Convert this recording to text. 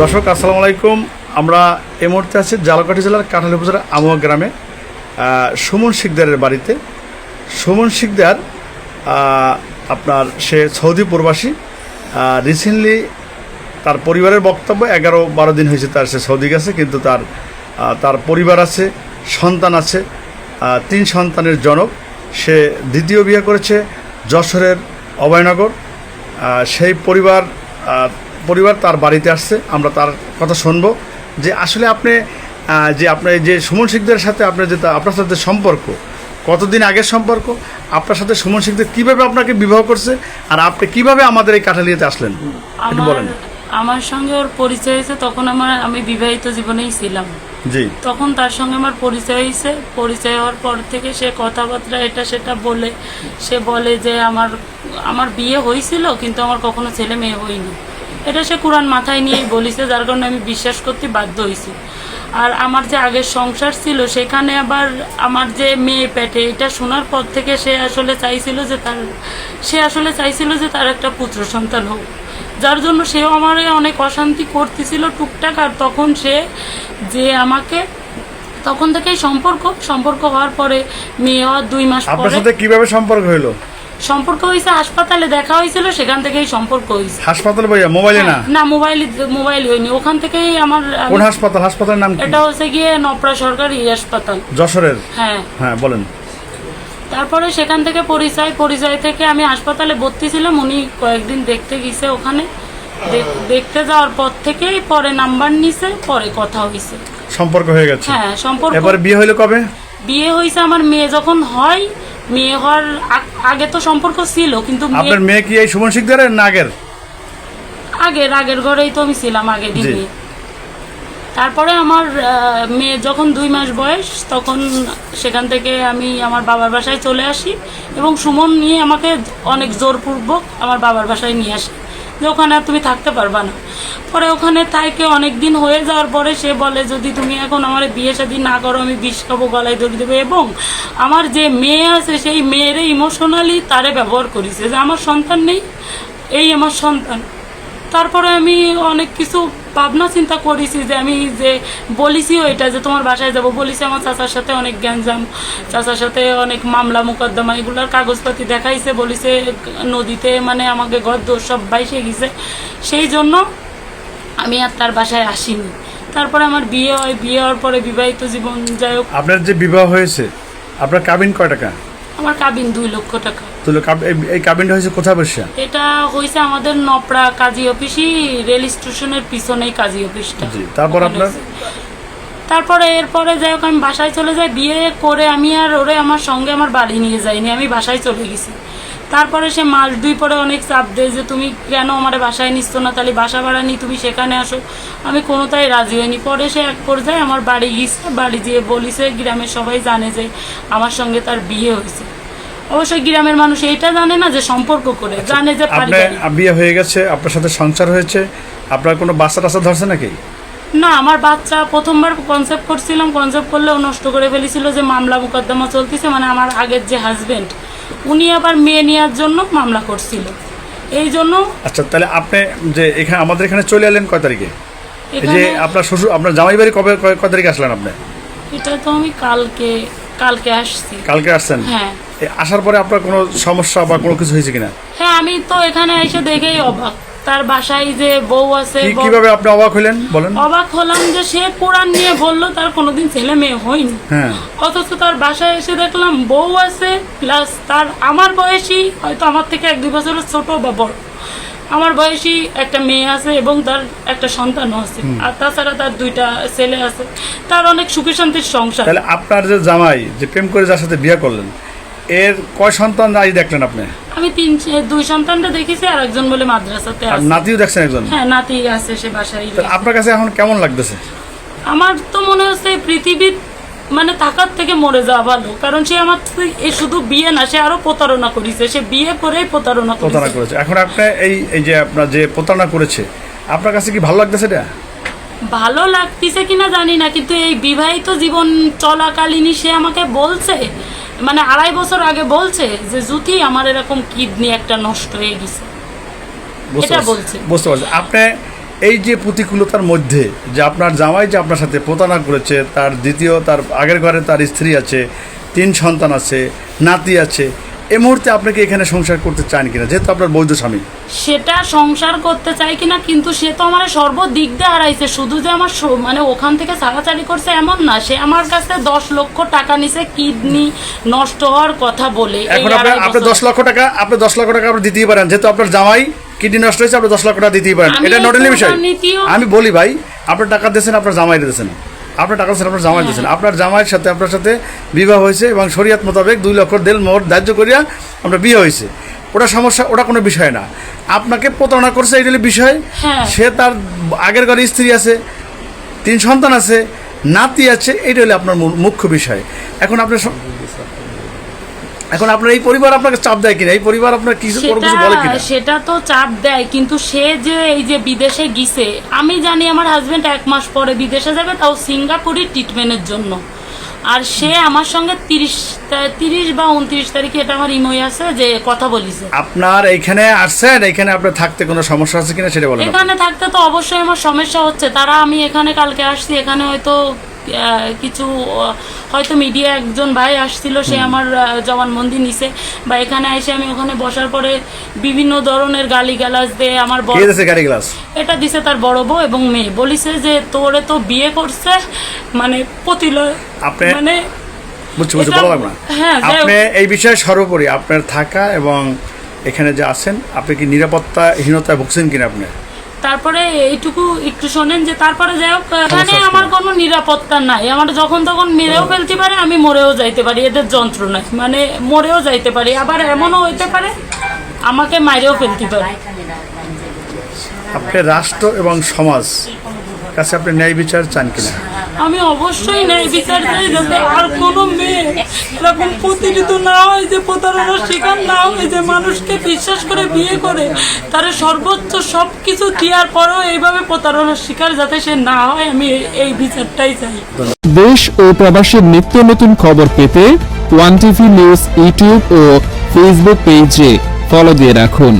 দর্শক, আসসালামু আলাইকুম। আমরা এই মুহূর্তে আছি জালকাঠি জেলার কাঁঠাল উপজেলার আমুয়া গ্রামে। সুমন শিকদারের বাড়িতে। সুমন শিকদার আপনার সে সৌদি প্রবাসী। রিসেন্টলি তার পরিবারের বক্তব্য এগারো বারো দিন হয়েছে তার সে সৌদি গেছে, কিন্তু তার তার পরিবার আছে, সন্তান আছে তিন সন্তানের জনক। সে দ্বিতীয় বিয়ে করেছে যশোরের অভয়নগর। সেই পরিবার পরিবার তার বাড়িতে আসছে আমরা তার কথা শুনব। যে আসলে আপনি যে আপনার যে সুমন শিকদের সাথে আপনার যে আপনার সাথে সম্পর্ক কতদিন আগের সম্পর্ক আপনার সাথে সুমন শিকদের কীভাবে আপনাকে বিবাহ করছে আর আপনি কীভাবে আমাদের এই কাঠালিয়াতে আসলেন? একটু বলেন। আমার সঙ্গে ওর পরিচয় হয়েছে তখন আমার আমি বিবাহিত জীবনেই ছিলাম। জি। তখন তার সঙ্গে আমার পরিচয় হয়েছে পরিচয় হওয়ার পর থেকে সে কথাবার্তা এটা সেটা বলে সে বলে যে আমার আমার বিয়ে হয়েছিল কিন্তু আমার কখনো ছেলে মেয়ে হয়নি। এটা সে কোরআন মাথায় নিয়েই বলিছে যার কারণে আমি বিশ্বাস করতে বাধ্য হয়েছি আর আমার যে আগের সংসার ছিল সেখানে আবার আমার যে মেয়ে পেটে এটা শোনার পর থেকে সে আসলে চাইছিল যে তার সে আসলে চাইছিল যে তার একটা পুত্র সন্তান হোক। যার জন্য সেও আমার অনেক অশান্তি করতেছিল টুকটাক আর তখন সে যে আমাকে তখন থেকেই সম্পর্ক সম্পর্ক হওয়ার পরে মেয়ে হওয়ার দুই মাস আপনার পরে সাথে কীভাবে সম্পর্ক হইল? সম্পর্ক হয়েছে হাসপাতালে দেখা হয়েছিল সেখান থেকেই সম্পর্ক হয়েছে হাসপাতালে বইয়া মোবাইলে না? না মোবাইল মোবাইল হয়নি। ওখান থেকেই আমার আমি- কোন হাসপাতাল? হাসপাতালের নাম কি? এটা হচ্ছে গিয়ে নপরা সরকারি হাসপাতাল। যশোরের? হ্যাঁ। হ্যাঁ বলেন। তারপরে সেখান থেকে পরিচয় পরিচয় থেকে আমি হাসপাতালে ভর্তি ছিলাম উনি কয়েকদিন দেখতে গেছে ওখানে। দেখ- দেখতে যাওয়ার পর থেকেই পরে নাম্বার নিছে পরে কথা হয়েছে সম্পর্ক হয়ে গেছে? হ্যাঁ সম্পর্ক এবার বিয়ে হইল কবে? বিয়ে হয়েছে আমার মেয়ে যখন হয় মেয়ে হওয়ার আগ- তো সম্পর্ক ছিল কিন্তু আপনার মেয়ে কি এই সুমন শিকদারের না আগের? আগের আগের ঘরেই তো আমি ছিলাম আগের। দিনে। তারপরে আমার মেয়ে যখন দুই মাস বয়স তখন সেখান থেকে আমি আমার বাবার বাসায় চলে আসি এবং সুমন নিয়ে আমাকে অনেক জোরপূর্বক আমার বাবার বাসায় নিয়ে আসে। যে ওখানে তুমি থাকতে পারবা না। পরে ওখানে তাইকে অনেক দিন হয়ে যাওয়ার পরে সে বলে, যদি তুমি এখন আমার বিয়ে শাদী না করো, আমি বিষ খাব, গলায় ধরে দেবো এবং আমার যে মেয়ে আছে, সেই মেয়েরে ইমোশনালি তারে ব্যবহার করেছে যে আমার সন্তান নেই, এই আমার সন্তান। তারপরে আমি অনেক কিছু ভাবনা চিন্তা করেছি যে আমি যে বলিছিও এটা যে তোমার বাসায় যাব বলিছি আমার চাচার সাথে অনেক গ্যাঞ্জাম, চাচার সাথে অনেক মামলা, মোকদ্দমা, এগুলোর কাগজপাতি দেখাইছে, বলিছে নদীতে মানে আমাকে ঘর দোষ সব বাইসে গেছে। সেই জন্য আমি আর তার বাসায় আসিনি। তারপরে আমার বিয়ে হয়, বিয়ে হওয়ার পরে বিবাহিত জীবন যাই হোক। আপনার যে বিবাহ হয়েছে, আপনার কাবিন কয় টাকা আমার কাবিন দুই লক্ষ টাকা। তো এই- এই কাবিনটা হয়েছে কোথায় বসে? এটা হয়েছে আমাদের নপড়া কাজী অফিসই রেল স্টেশনের পিছনেই কাজী অফিসটা। জি, তারপর আপনার? তারপরে এরপরে যাই হোক আমি বাসায় চলে যাই বিয়ে করে আমি আর ওরে আমার সঙ্গে আমার বাড়ি নিয়ে যাইনি আমি বাসায় চলে গেছি। তারপরে সে মাস দুই পরে অনেক চাপ দেয় যে তুমি কেন আমার বাসায় নিচ্ছ না? তাহলে বাসা ভাড়া নি তুমি সেখানে আসো। আমি কোনোটাই রাজি হইনি। পরে সে এক পর্যায়ে আমার বাড়ি গিয়েছে। বাড়ি যেয়ে বলিছে গ্রামের সবাই জানে যে আমার সঙ্গে তার বিয়ে হয়েছে। অবশ্যই গ্রামের মানুষ এইটা জানে না যে সম্পর্ক করে জানে যে বিয়ে হয়ে গেছে আপনার সাথে সংসার হয়েছে আপনার কোনো বাচ্চা টাচ্চা ধরছে নাকি? না আমার বাচ্চা প্রথমবার কনসেপ্ট করছিলাম। কনসেপ্ট করলে ও নষ্ট করে ফেলেছিল যে মামলা মোকদ্দমা চলতেছে মানে আমার আগের যে হাজবেন্ড উনি আবার মেয়ে নেওয়ার জন্য মামলা করছিল। এই জন্য আচ্ছা তাহলে আপনি যে এখানে আমাদের এখানে চলে এলেন কয় তারিখে? এই যে আপনার শ্বশুর আপনার জামাই বাড়ি কবে কয় কয় তারিখে আসলেন আপনি? এটা তো আমি কালকে কালকে আসছি। কালকে আসছেন? হ্যাঁ। আসার পরে আপনার কোনো সমস্যা বা কোনো কিছু হয়েছে কিনা? হ্যাঁ আমি তো এখানে এসে দেখেই অবাক। তার বাসায় যে বউ আছে কি কীভাবে আপনি অবাক হইলেন বলেন। অবাক হলাম যে সে কোরআন নিয়ে বলল তার কোনোদিন ছেলে মেয়ে হয়নি। হ্যাঁ। অথচ তার বাসায় এসে দেখলাম বউ আছে প্লাস তার আমার বয়সী হয়তো আমার থেকে এক দুই বছরের ছোট বা বড়। আমার বয়সী একটা মেয়ে আছে এবং তার একটা সন্তানও আছে। আর তাছাড়া তার দুইটা ছেলে আছে। তার অনেক সুখী শান্তির সংসার। তাহলে আপনার যে জামাই যে প্রেম করে যার সাথে বিয়ে করলেন এর কয় সন্তান আজ দেখলেন আপনি? আমি তিন দুই সন্তানটা দেখেছি আর একজন বলে মাদ্রাসাতে আর নাতিও দেখছেন একজন? হ্যাঁ নাতি আছে সে বাসায় আপনার কাছে এখন কেমন লাগতেছে? আমার তো মনে হচ্ছে পৃথিবীর মানে থাকার থেকে মরে যাওয়া ভালো কারণ সে আমার এই শুধু বিয়ে না সে আরও প্রতারণা করেছে। সে বিয়ে করেই প্রতারণা প্রতারণা করেছে করেছে। এখন আপনি এই এই যে আপনার যে প্রতারণা করেছে আপনার কাছে কি ভালো লাগতেছে এটা? ভালো লাগতেছে কিনা জানি না কিন্তু এই বিবাহিত জীবন চলাকালীনই সে আমাকে বলছে মানে আড়াই বছর আগে বলছে যে জুতি আমার এরকম কিডনি একটা নষ্ট হয়ে গেছে। বুঝতে এটা বলছে। বুঝতে পারছি। আপনি এই যে প্রতিকূলতার মধ্যে যে আপনার জামাই যে আপনার সাথে প্রতারণা করেছে তার দ্বিতীয় তার আগের ঘরে তার স্ত্রী আছে তিন সন্তান আছে নাতি আছে এই মুহূর্তে আপনাকে এখানে সংসার করতে চান কিনা? যেহেতু আপনার বৈধ স্বামী। সেটা সংসার করতে চাই কিনা কিন্তু সে তো আমার সর্বদিক দিয়ে হারাইছে। শুধু যে আমার স- মানে ওখান থেকে ছাড়াছাড়ি করছে এমন না সে আমার কাছে দশ লক্ষ টাকা নিছে কিডনি নষ্ট হওয়ার কথা বলে এই এখন আপনার আড়াই আপনি বছর। দশ লক্ষ টাকা আপনি দশ লক্ষ টাকা আপনি দিতেই পারেন। যেহেতু আপনার জামাই কিডনি নষ্ট হয়েছে আপনি দশ লক্ষ টাকা দিতেই পারেন। আমি এটা নটেলি বিষয় আমি বলি ভাই আপনার টাকা দিয়েছেন আপনার জামাই দিয়েছেন। আপনার টাকা দিয়েছেন আপনার জামাই দিয়েছেন আপনার জামাইয়ের সাথে আপনার সাথে বিবাহ হয়েছে এবং শরীয়ত মোতাবেক দুই লক্ষ দেল মোট ধার্য করিয়া আপনার বিয়ে হয়েছে। ওটা সমস্যা ওটা কোনো বিষয় না। আপনাকে প্রতারণা করছে এটা বিষয়। হ্যাঁ। সে তার আগের ঘরে স্ত্রী আছে তিন সন্তান আছে নাতি আছে এইটা হলো আপনার মুখ্য বিষয়। এখন আপনার এখন আপনার এই পরিবার আপনাকে চাপ দেয় কিনা? এই পরিবার আপনার কিছু কোনো কিছু বলে কিনা? সেটা তো চাপ দেয় কিন্তু সে যে এই যে বিদেশে গিছে আমি জানি আমার হাজবেন্ড এক মাস পরে বিদেশে যাবে তাও সিঙ্গাপুরি ট্রিটমেন্টের জন্য। আর সে আমার সঙ্গে তিরিশ তিরিশ বা উনত্রিশ তারিখে এটা আমার ইমোই আছে যে কথা বলিছে। আপনার এইখানে আসছেন এখানে আপনার থাকতে কোনো সমস্যা আছে কিনা সেটা বলেন এখানে থাকতে তো অবশ্যই আমার সমস্যা হচ্ছে। তারা আমি এখানে কালকে আসছি এখানে হয়তো কিছু হয়তো মিডিয়া একজন ভাই আসছিল সে আমার জবানবন্দি নিছে। বা এখানে এসে আমি ওখানে বসার পরে বিভিন্ন ধরনের গালি গালাজ দিয়ে আমার বড় এটা দিছে তার বড় বউ এবং মেয়ে। বলিছে যে তোরে তো বিয়ে করছে মানে আপনি- মানে বুঝছি বুঝছি বলা লাগবে না। হ্যাঁ, আপনি এই বিষয়ে সর্বোপরি আপনার থাকা এবং এখানে যে আছেন আপনি কি নিরাপত্তাহীনতায় ভুগছেন কিনা আপনি? তারপরে এইটুকু একটু শোনেন যে তারপরে যাই হোক এখানে আমার কোনো নিরাপত্তা নাই। আমার যখন তখন মেরেও ফেলতে পারে, আমি মরেও যাইতে পারি, এদের যন্ত্রণায় মানে মরেও যাইতে পারি। আবার এমনও হইতে পারে, আমাকে মাইরেও ফেলতে পারে। আপনি রাষ্ট্র এবং সমাজ কাছে আপনি ন্যায় বিচার চান কিনা? আমি অবশ্যই ন্যায় বিচার চাই যাতে আর কোনো মেয়ে এরকম প্রতিনিধিত না হয়, যে প্রতারণার শিকার না হয়, যে মানুষকে বিশ্বাস করে বিয়ে করে, তার সর্বোচ্চ সব কিছু দেওয়ার পরেও এইভাবে প্রতারণার শিকার যাতে সে না হয়, আমি এই বিচারটাই চাই। দেশ ও প্রবাসের নিত্য নতুন খবর পেতে ওয়ান টিভি নিউজ ইউটিউব ও ফেসবুক পেজে ফলো দিয়ে রাখুন।